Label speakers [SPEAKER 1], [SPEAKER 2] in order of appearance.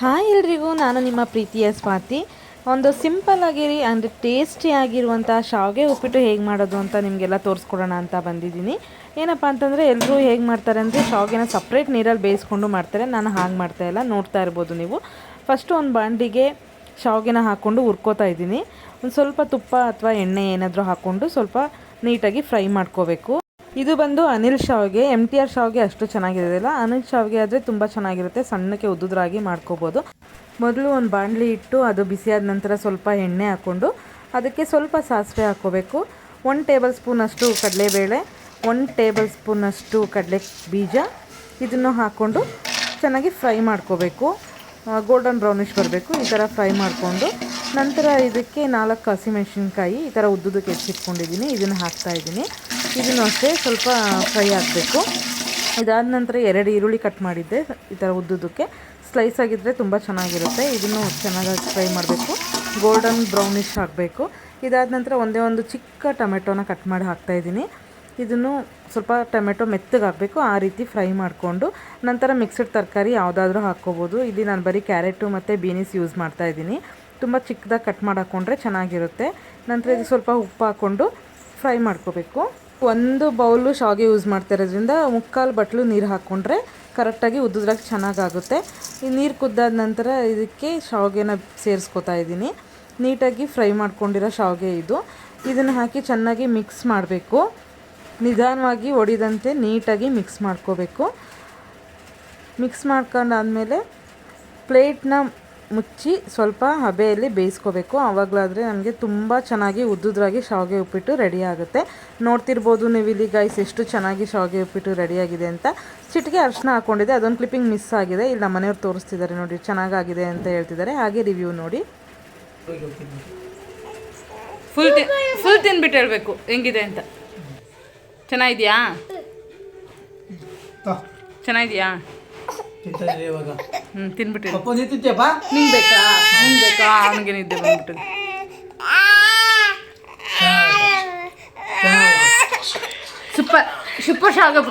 [SPEAKER 1] Hi ಎಲ್ರಿಗೂ, ನಾನು ನಿಮ್ಮ ಪ್ರೀತಿಯ ಸ್ವಾತಿ. ಒಂದು ಸಿಂಪಲ್ ಆಗಿರಿ, ಅಂದರೆ ಟೇಸ್ಟಿ ಆಗಿರುವಂಥ ಶಾವಿಗೆ ಉಪ್ಪಿಟ್ಟು ಹೇಗೆ ಮಾಡೋದು ಅಂತ ನಿಮಗೆಲ್ಲ ತೋರಿಸ್ಕೊಡೋಣ ಅಂತ ಬಂದಿದ್ದೀನಿ. ಏನಪ್ಪ ಅಂತಂದರೆ ಎಲ್ಲರೂ ಹೇಗೆ ಮಾಡ್ತಾರೆ ಅಂದರೆ, ಶಾವಿಗೆನ ಸಪ್ರೇಟ್ ನೀರಲ್ಲಿ ಬೇಯಿಸ್ಕೊಂಡು ಮಾಡ್ತಾರೆ. ನಾನು ಹಾಗೆ ಮಾಡ್ತಾ ಇಲ್ಲ, ನೋಡ್ತಾ ಇರ್ಬೋದು ನೀವು. ಫಸ್ಟು ಒಂದು ಬಾಂಡಿಗೆ ಶಾವಿಗೆನ ಹಾಕ್ಕೊಂಡು ಹುರ್ಕೋತಾ ಇದ್ದೀನಿ. ಒಂದು ಸ್ವಲ್ಪ ತುಪ್ಪ ಅಥವಾ ಎಣ್ಣೆ ಏನಾದರೂ ಹಾಕ್ಕೊಂಡು ಸ್ವಲ್ಪ ನೀಟಾಗಿ ಫ್ರೈ ಮಾಡ್ಕೋಬೇಕು. ಇದು ಬಂದು ಅನಿಲ್ ಶಾವ್ಗೆ ಎಂ ಟಿ ಆರ್ ಶಾವ್ಗೆ ಅಷ್ಟು ಚೆನ್ನಾಗಿರೋದಿಲ್ಲ. ಅನಿಲ್ ಶಾವ್ಗೆ ಆದರೆ ತುಂಬ ಚೆನ್ನಾಗಿರುತ್ತೆ. ಸಣ್ಣಕ್ಕೆ ಉದ್ದುದ್ರಾಗಿ ಮಾಡ್ಕೋಬೋದು. ಮೊದಲು ಒಂದು ಬಾಣಲಿ ಇಟ್ಟು ಅದು ಬಿಸಿಯಾದ ನಂತರ ಸ್ವಲ್ಪ ಎಣ್ಣೆ ಹಾಕ್ಕೊಂಡು ಅದಕ್ಕೆ ಸ್ವಲ್ಪ ಸಾಸಿವೆ ಹಾಕ್ಕೋಬೇಕು. ಒಂದು ಟೇಬಲ್ ಸ್ಪೂನಷ್ಟು ಕಡಲೆಬೇಳೆ ಒನ್ ಟೇಬಲ್ ಸ್ಪೂನಷ್ಟು ಕಡಲೆ ಬೀಜ. ಇದನ್ನು ಹಾಕ್ಕೊಂಡು ಚೆನ್ನಾಗಿ ಫ್ರೈ ಮಾಡ್ಕೋಬೇಕು. ಗೋಲ್ಡನ್ ಬ್ರೌನಿಷ್ ಬರಬೇಕು. ಈ ಥರ ಫ್ರೈ ಮಾಡಿಕೊಂಡು ನಂತರ ಇದಕ್ಕೆ ನಾಲ್ಕು ಹಸಿಮೆಣಸಿನ್ಕಾಯಿ ಈ ಥರ ಉದ್ದುದಕ್ಕೆ ಹೆಚ್ಚಿಟ್ಕೊಂಡಿದ್ದೀನಿ. ಇದನ್ನು ಹಾಕ್ತಾ ಇದ್ದೀನಿ. ಇದನ್ನು ಅಷ್ಟೇ ಸ್ವಲ್ಪ ಫ್ರೈ ಆಗಬೇಕು. ಇದಾದ ನಂತರ ಎರಡು ಈರುಳ್ಳಿ ಕಟ್ ಮಾಡಿದ್ದೆ, ಈ ಥರ ಉದ್ದುದಕ್ಕೆ ಸ್ಲೈಸ್ ಆಗಿದ್ದರೆ ತುಂಬ ಚೆನ್ನಾಗಿರುತ್ತೆ, ಇದನ್ನು ಚೆನ್ನಾಗಿ ಫ್ರೈ ಮಾಡಬೇಕು. ಗೋಲ್ಡನ್ ಬ್ರೌನಿಶ್ ಹಾಕಬೇಕು. ಇದಾದ ನಂತರ ಒಂದೇ ಒಂದು ಚಿಕ್ಕ ಟೊಮೆಟೊನ ಕಟ್ ಮಾಡಿ ಹಾಕ್ತಾಯಿದ್ದೀನಿ ಇದನ್ನು ಸ್ವಲ್ಪ ಟೊಮೆಟೊ ಮೆತ್ತಗಾಗಬೇಕು ಆ ರೀತಿ ಫ್ರೈ ಮಾಡಿಕೊಂಡು. ನಂತರ ಮಿಕ್ಸಡ್ ತರಕಾರಿ ಯಾವುದಾದ್ರೂ ಹಾಕ್ಕೋಬೋದು. ಇಲ್ಲಿ ನಾನು ಬರೀ ಕ್ಯಾರೆಟು ಮತ್ತು ಬೀನೀಸ್ ಯೂಸ್ ಮಾಡ್ತಾಯಿದ್ದೀನಿ ತುಂಬ ಚಿಕ್ಕದಾಗಿ ಕಟ್ ಮಾಡಿ ಹಾಕ್ಕೊಂಡ್ರೆ ಚೆನ್ನಾಗಿರುತ್ತೆ. ನಂತರ ಇದು ಸ್ವಲ್ಪ ಉಪ್ಪು ಹಾಕ್ಕೊಂಡು ಫ್ರೈ ಮಾಡ್ಕೋಬೇಕು. ಒಂದು ಬೌಲು ಶಾವಿಗೆ ಯೂಸ್ ಮಾಡ್ತಾ ಇರೋದ್ರಿಂದ ಮುಕ್ಕಾಲು ಬಟ್ಲು ನೀರು ಹಾಕ್ಕೊಂಡ್ರೆ ಕರೆಕ್ಟಾಗಿ ಉದ್ದುದ್ರಾಗ ಚೆನ್ನಾಗಾಗುತ್ತೆ. ಈ ನೀರು ಕುದ್ದಾದ ನಂತರ ಇದಕ್ಕೆ ಶಾವಿಗೆನ ಸೇರಿಸ್ಕೊತಾ ಇದ್ದೀನಿ. ನೀಟಾಗಿ ಫ್ರೈ ಮಾಡ್ಕೊಂಡಿರೋ ಶಾವಿಗೆ ಇದು. ಇದನ್ನು ಹಾಕಿ ಚೆನ್ನಾಗಿ ಮಿಕ್ಸ್ ಮಾಡಬೇಕು. ನಿಧಾನವಾಗಿ ಒಡಿದಂತೆ ನೀಟಾಗಿ ಮಿಕ್ಸ್ ಮಾಡ್ಕೋಬೇಕು. ಮಿಕ್ಸ್ ಮಾಡ್ಕೊಂಡಾದಮೇಲೆ ಪ್ಲೇಟ್ನ ಮುಚ್ಚಿ ಸ್ವಲ್ಪ ಹಬೆಯಲ್ಲಿ ಬೇಯಿಸ್ಕೋಬೇಕು. ಆವಾಗಲಾದರೆ ನಮಗೆ ತುಂಬ ಚೆನ್ನಾಗಿ ಉದ್ದುದ್ರಾಗಿ ಶಾವಿಗೆ ಉಪ್ಪಿಟ್ಟು ರೆಡಿ ಆಗುತ್ತೆ. ನೋಡ್ತಿರ್ಬೋದು ನೀವು ಇಲ್ಲಿ ಗೈಸ್ ಎಷ್ಟು ಚೆನ್ನಾಗಿ ಶಾವಿಗೆ ಉಪ್ಪಿಟ್ಟು ರೆಡಿಯಾಗಿದೆ ಅಂತ. ಚಿಟಿಕೆ ಅರ್ಶನ ಹಾಕ್ಕೊಂಡಿದೆ ಅದೊಂದು ಕ್ಲಿಪ್ಪಿಂಗ್ ಮಿಸ್ ಆಗಿದೆ. ಇಲ್ಲಿ ನಮ್ಮ ಮನೆಯವ್ರು ತೋರಿಸ್ತಿದ್ದಾರೆ ನೋಡಿ ಚೆನ್ನಾಗಾಗಿದೆ ಅಂತ ಹೇಳ್ತಿದ್ದಾರೆ. ಹಾಗೆ ರಿವ್ಯೂ ನೋಡಿ. ಫುಲ್ ಫುಲ್ ತಿನ್ಬಿಟ್ಟು ಹೇಳಬೇಕು. ಹೆಂಗಿದೆ ಅಂತ. ಚೆನ್ನಾಗಿದೆಯಾ? ಚೆನ್ನಾಗಿದೆಯಾ?
[SPEAKER 2] ಇವಾಗ.
[SPEAKER 1] ಹ್ಞೂ ತಿನ್ಬಿಟ್ಟು
[SPEAKER 2] ಪಪ್ಪ ಬಾ
[SPEAKER 1] ನಿಂಗೆ ಬೇಕಾ ನಿಂಗೆ ಬೇಕಾ ಅವನಿಗೆ ನಿದ್ದೆ ಸೂಪರ್ ಸೂಪರ್ ಶಾವಿಗೆ